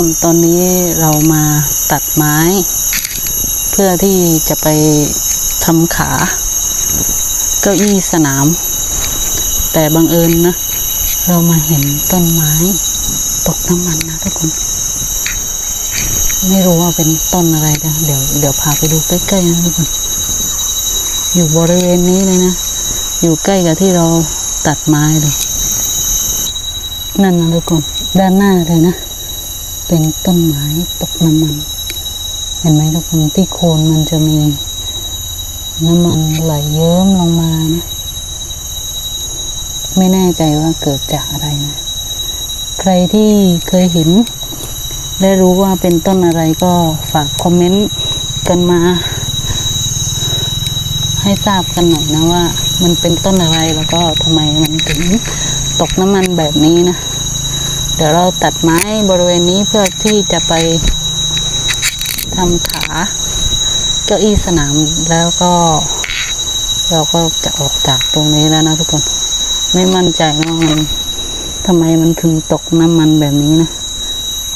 คนตอนนี้เรามาตัดไม้ เพื่อที่จะไปทำขา เก้าอี้สนาม แต่บังเอิญนะ เรามาเห็นต้นไม้ ตกน้ำมันนะทุกคน ไม่รู้ว่าเป็นต้นอะไรนะเดี๋ยวเดี๋ยวพาไปดูใกล้ๆนะทุกคน อยู่บริเวณนี้เลยนะ อยู่ใกล้กับที่เราตัดไม้เลย นั่นนะทุกคน ด้านหน้าเลยนะ เป็นต้นไม้ตกน้ำมัน เห็นไหมทุกคนที่โคนมันจะมีน้ำมันไหลเยิ้มลงมานะไม่แน่ใจว่าเกิดจากอะไรนะ ใครที่เคยเห็น ได้รู้ว่าเป็นต้นอะไรก็ฝากคอมเมนต์กันมา ให้ทราบกันหน่อยนะว่า มันเป็นต้นอะไรแล้วก็ทำไมมันถึงตกน้ำมันแบบนี้นะ เดี๋ยวเราตัดไม้บริเวณนี้เพื่อที่จะไปทำขาเก้าอี้สนามแล้วก็ เราก็จะออกจากตรงนี้แล้วนะทุกคน ไม่มั่นใจนะว่ามันทำไมมันถึงตกน้ำมันแบบนี้นะ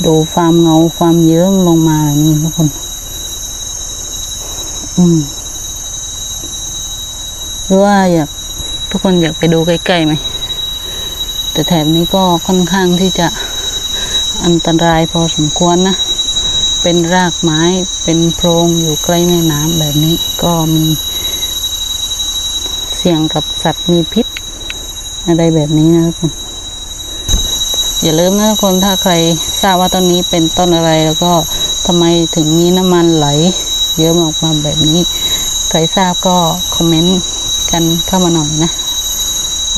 ดูความเงาความเยิ้มลงมาแบบนี้ทุกคน อืมหรือว่าอยากทุกคนอยากไปดูใกล้ๆไหม แต่แถบนี้ก็ค่อนข้างที่จะอันตรายพอสมควรนะ เป็นรากไม้เป็นโพรงอยู่ใกล้แม่น้ำแบบนี้ก็มีเสี่ยงกับสัตว์มีพิษ อะไรแบบนี้นะทุกคนอย่าลืมนะทุกคนถ้าใครทราบว่าต้นนี้เป็นต้นอะไรแล้วก็ทำไมถึงมีน้ำมันไหล เยอะออกมาแบบนี้ ใครทราบก็คอมเมนต์กันเข้ามาหน่อยนะ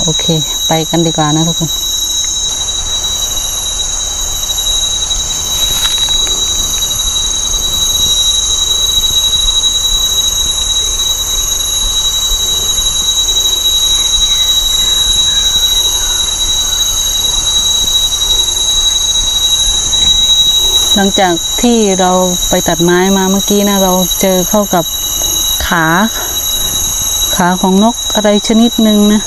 โอเค ไปกันดีกว่านะทุกคนหลังจากที่เราไปตัดไม้มาเมื่อกี้นะ เราเจอเข้ากับขา ขาของนกอะไรชนิดหนึ่งนะ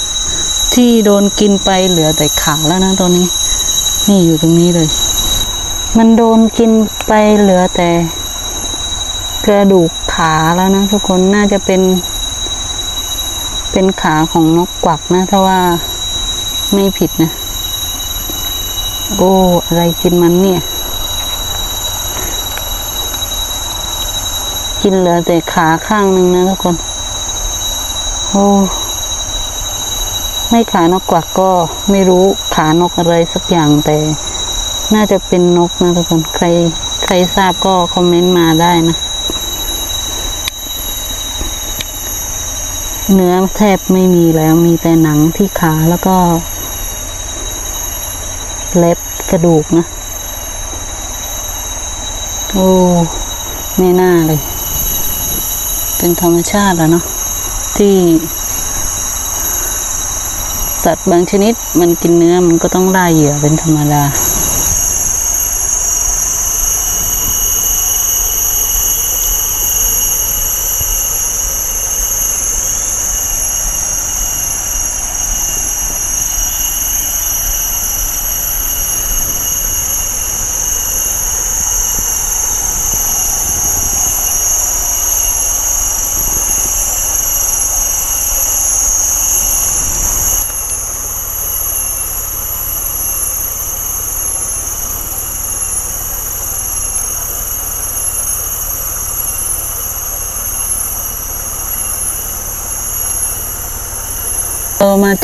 ที่โดนกินไปเหลือแต่ขาแล้วนะตอนนี้ นี่อยู่ตรงนี้เลย มันโดนกินไปเหลือแต่ กระดูกขาแล้วนะทุกคนน่าจะเป็น เป็นขาของนกกวักนะถ้าว่าไม่ผิดนะ โอ้อะไรกินมันเนี่ย กินเหลือแต่ขาข้างหนึ่งนะทุกคน โอ้ ไม่ขานกกวักก็ไม่รู้ขานกอะไรสักอย่างแต่ น่าจะเป็นนกนะทุกคนใคร ใครทราบก็คอมเมนต์มาได้นะเนื้อแทบไม่มีแล้วมีแต่หนังที่ขาแล้วก็ เล็บกระดูกนะ โอ้ไม่น่าเลย เป็นธรรมชาติแล้วเนาะที่ สัตว์บางชนิดมันกินเนื้อมันก็ต้องล่าเหยื่อเป็นธรรมดา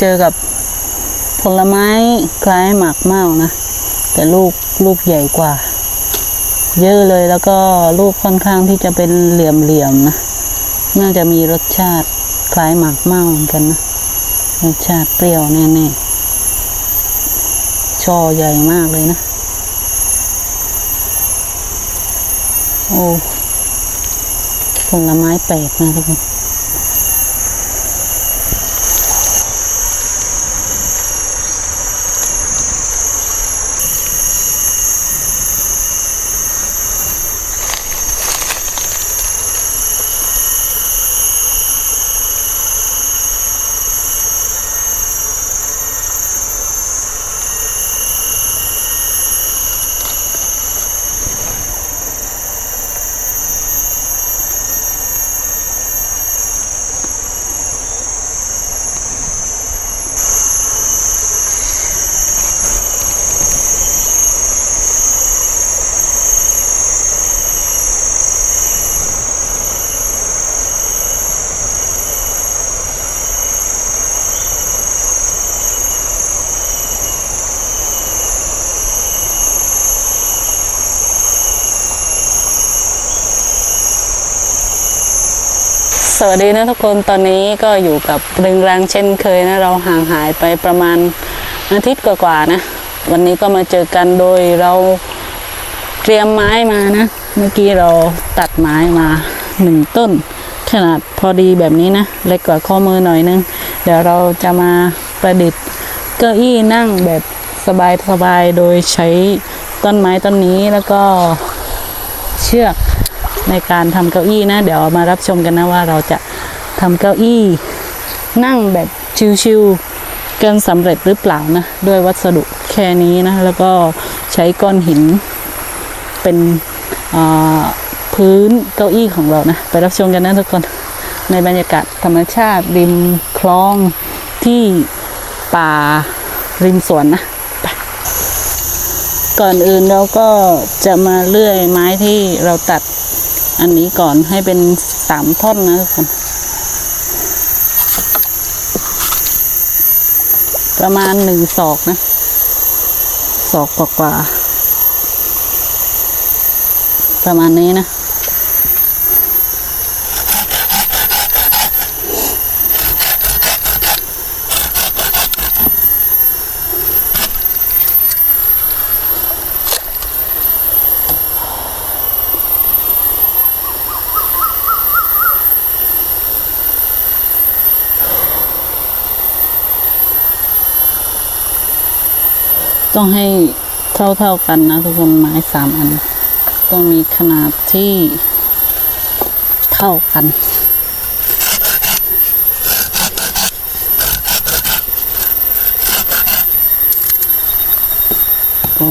เจอกับผลไม้คล้ายหมากเมานะ แต่ลูกลูกใหญ่กว่า เยอะเลยแล้วก็ลูกค่อนข้างที่จะเป็นเหลี่ยมๆนะ น่าจะมีรสชาติคล้ายหมากเมาเหมือนกันนะ รสชาติเปรี้ยวแน่ๆ ช่อใหญ่มากเลยนะ โอ้ผลไม้แปลกนะทุกคน สวัสดีนะทุกคนตอนนี้ก็อยู่กับรึงรังเช่นเคยนะ เราห่างหายไปประมาณอาทิตย์กว่าๆนะ วันนี้ก็มาเจอกันโดยเราเตรียมไม้มานะ เมื่อกี้เราตัดไม้มาหนึ่งต้น ขนาดพอดีแบบนี้นะ เล็กกว่าข้อมือหน่อยนึง เดี๋ยวเราจะมาประดิษฐ์เก้าอี้นั่งแบบสบายๆโดยใช้ต้นไม้ต้นนี้แล้วก็เชือก ในการทำเก้าอี้นะ เดี๋ยวมารับชมกันนะว่าเราจะทำเก้าอี้ นั่งแบบชิวๆกันสำเร็จหรือเปล่านะ ด้วยวัสดุแค่นี้นะ แล้วก็ใช้ก้อนหินเป็นพื้นเก้าอี้ของเรานะ ไปรับชมกันนะทุกคนในบรรยากาศธรรมชาติริมคลองที่ป่าริมสวนนะก่อนอื่นเราก็จะมาเลื่อยไม้ที่เราตัด อันนี้ก่อนให้เป็นสามท่อนนะทุกคน ประมาณหนึ่งศอกนะ ศอกกว่าๆประมาณนี้นะ ต้องให้เท่าๆกันนะทุกคนไม้สามอัน ต้องมีขนาดที่เท่ากัน โอ้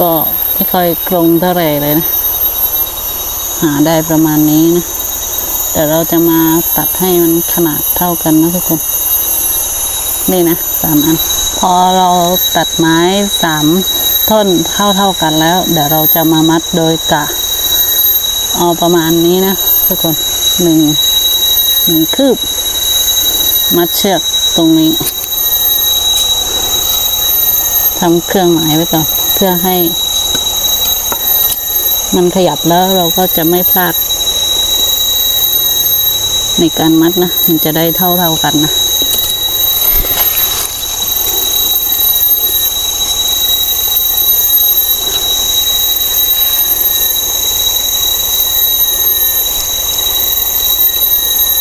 ก็ไม่ค่อยกลงเท่าไหร่เลยนะ หาได้ประมาณนี้นะเดี๋ยวเราจะมาตัดให้มันขนาดเท่ากันนะทุกคน นี่นะสามอัน พอเราตัดไม้สามท่อนเท่าเท่ากันแล้ว เดี๋ยวเราจะมามัดโดยกะ เอาประมาณนี้นะทุกคนหนึ่งหนึ่งคืบ มัดเชือกตรงนี้ทำเครื่องหมายไว้ก่อนเพื่อให้ มันขยับแล้วเราก็จะไม่พลาด ในการมัดนะ มันจะได้เท่าเท่ากันนะ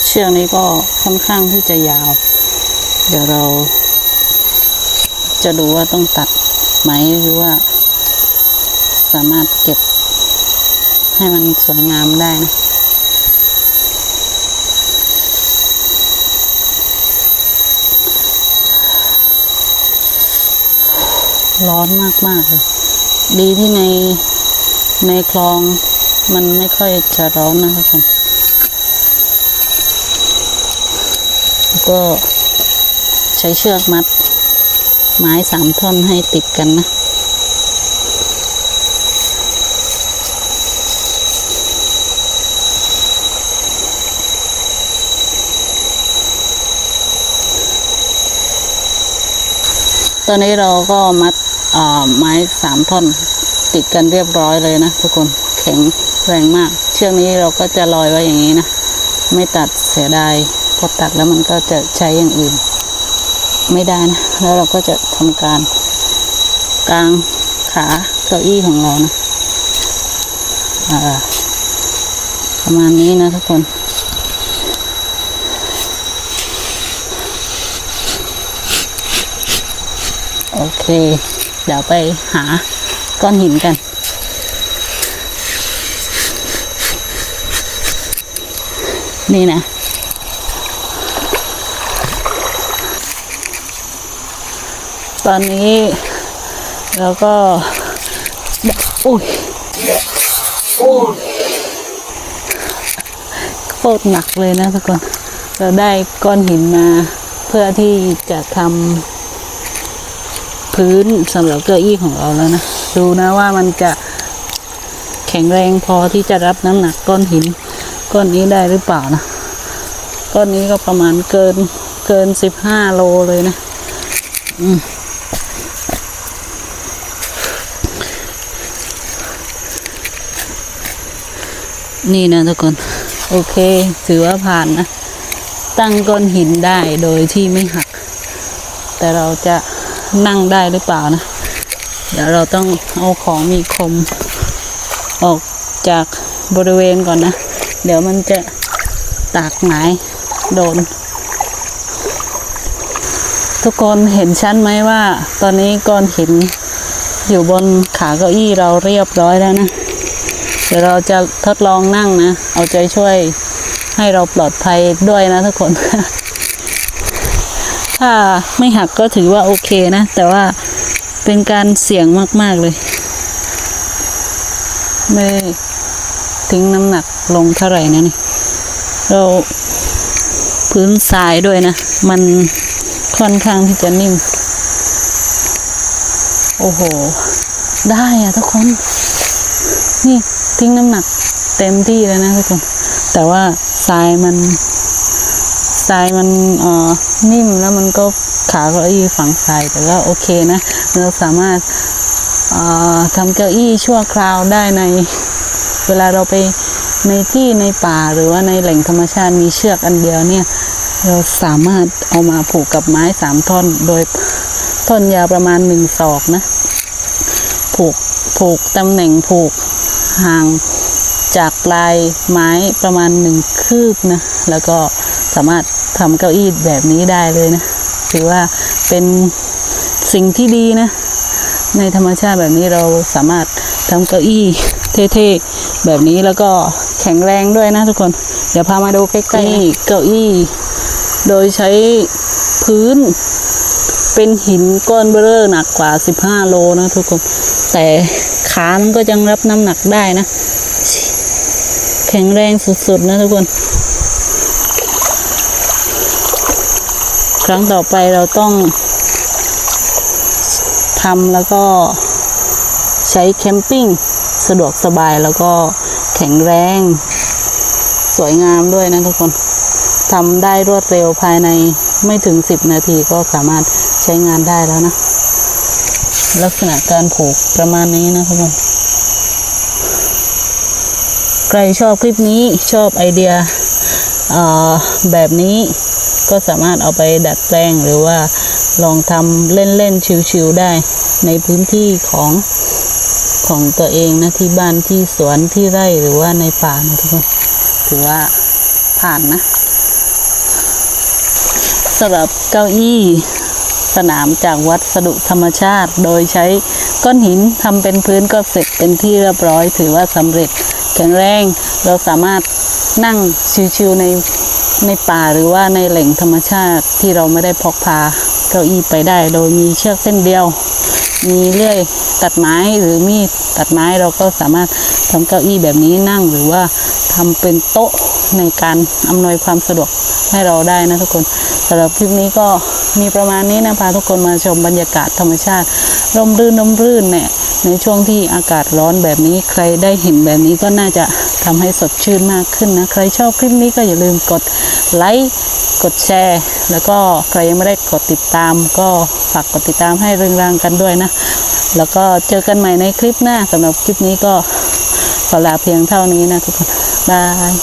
เชือกนี้ก็ค่อนข้างที่จะยาว เดี๋ยวเรา จะดูว่าต้องตัดไหมหรือว่า สามารถเก็บ ให้มันสวยงามได้นะร้อนมากๆเลย ดีที่ในในคลองมันไม่ค่อยจะร้อนนะทุกคนแล้วก็ใช้เชือกมัด ไม้สามท่อนให้ติดกันนะ ตอนนี้เราก็มัดไม้สามท่อนติดกันเรียบร้อยเลยนะทุกคนแข็งแรงมาก เชือกนี้เราก็จะลอยไว้อย่างนี้นะ ไม่ตัดเสียดายพอตัดแล้วมันก็จะใช้อย่างอื่น ไม่ได้นะ แล้วเราก็จะทำการกลางขาเก้าอี้ของเรานะอ่าประมาณนี้นะทุกคน โอเค เดี๋ยวไปหาก้อนหินกัน นี่นะ ตอนนี้เราก็อุ้ยอุ้ยโคตรหนักเลยนะทุกคน เราได้ก้อนหินมาเพื่อที่จะทำ พื้นสำหรับเก้าอี้ของเราแล้วนะ ดูนะว่ามันจะแข็งแรงพอที่จะรับน้ำหนักก้อนหิน ก้อนนี้ได้หรือเปล่านะ ก้อนนี้ก็ประมาณเกินเกินสิบห้าโลเลยนะนี่นะทุกคน โอเค ถือว่าผ่านนะ ตั้งก้อนหินได้โดยที่ไม่หัก แต่เราจะ นั่งได้หรือเปล่านะ เดี๋ยวเราต้องเอาของมีคมออกจากบริเวณก่อนนะ เดี๋ยวมันจะตากหงายโดน ทุกคนเห็นชั้นไหมว่า ตอนนี้ก้อนหินอยู่บนขาเก้าอี้เราเรียบร้อยแล้วนะ เดี๋ยวเราจะทดลองนั่งนะ เอาใจช่วยให้เราปลอดภัยด้วยนะทุกคน ถ้าไม่หักก็ถือว่าโอเคนะ แต่ว่าเป็นการเสี่ยงมาก ๆ เลย ไม่ทิ้งน้ำหนักลงเท่าไหร่นะนี่ เราพื้นทรายด้วยนะ มันค่อนข้างที่จะนิ่ม โอ้โห ได้อะทุกคน นี่ทิ้งน้ำหนักเต็มที่แล้วนะทุกคน แต่ว่าทรายมัน ทรายมันอ่อนิ่มแล้วมันก็ขาเก้าอี้ฝังทรายแต่ว่าโอเคนะ เราสามารถทำเก้าอี้ชั่วคราวได้ในเวลาเราไปในที่ในป่าหรือว่าในแหล่งธรรมชาติมีเชือกอันเดียวเนี่ย เราสามารถเอามาผูกกับไม้สามท่อน โดยท่อนยาวประมาณหนึ่งศอกนะ ผูกผูกตำแหน่งผูกห่างจากปลายไม้ประมาณหนึ่งคืบนะ แล้วก็สามารถ ทำเก้าอี้แบบนี้ได้เลยนะ ถือว่าเป็นสิ่งที่ดีนะ ในธรรมชาติแบบนี้เราสามารถทำเก้าอี้เท่ๆแบบนี้แล้วก็แข็งแรงด้วยนะทุกคน เดี๋ยวพามาดูใกล้ๆนี่เก้าอี้ โดยใช้พื้นเป็นหินก้อนเบอเรอหนักกว่า 15 โลนะทุกคน แต่ขามันก็ยังรับน้ำหนักได้นะ แข็งแรงสุดๆนะทุกคน รั้งต่อไปเราต้องทำแล้วก็ใช้แคมปิ้งสะดวกสบายแล้วก็แข็งแรง สวยงามด้วยนะทุกคนทำได้รวดเร็วภายในไม่ถึง 10 นาทีก็สามารถใช้งานได้แล้วนะ ลักษณะการผูกประมาณนี้นะทุกคนใครชอบคลิปนี้ชอบไอเดียแบบนี้ ก็สามารถเอาไปดัดแปลงหรือว่าลองทำเล่นๆชิวๆได้ ในพื้นที่ของของตัวเองนะที่บ้านที่สวนที่ไร่หรือว่าในป่านะทุกคนถือว่าผ่านนะสำหรับเก้าอี้สนามจากวัสดุธรรมชาติ โดยใช้ก้อนหินทำเป็นพื้นก็เสร็จเป็นที่เรียบร้อย ถือว่าสำเร็จแข็งแรง เราสามารถนั่งชิวๆใน ในป่าหรือว่าในแหล่งธรรมชาติที่เราไม่ได้พกพาเก้าอี้ไปได้ โดยมีเชือกเส้นเดียว มีเลื่อยตัดไม้หรือมีดตัดไม้เราก็สามารถทำเก้าอี้แบบนี้นั่งหรือว่าทำเป็นโต๊ะในการอำนวยความสะดวกให้เราได้นะทุกคนสำหรับคลิปนี้ก็มีประมาณนี้นะพาทุกคนมาชมบรรยากาศธรรมชาติร่มรื่นร่มรื่นเนี่ยในช่วงที่อากาศร้อนแบบนี้ใครได้เห็นแบบนี้ก็น่าจะ ทำให้สดชื่นมากขึ้นนะ ใครชอบคลิปนี้ก็อย่าลืมกดไลค์กดแชร์ แล้วก็ใครยังไม่ได้กดติดตาม ก็ฝากกดติดตามให้เริงรังกันด้วยนะ แล้วก็เจอกันใหม่ในคลิปหน้าสำหรับคลิปนี้ก็ขอลาเพียงเท่านี้นะทุกคนบาย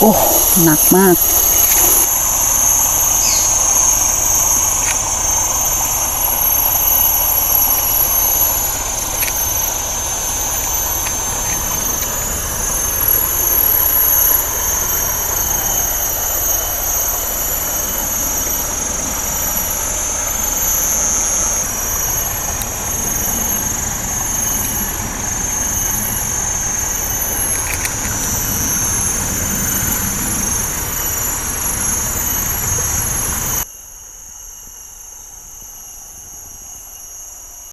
โอ้หนักมาก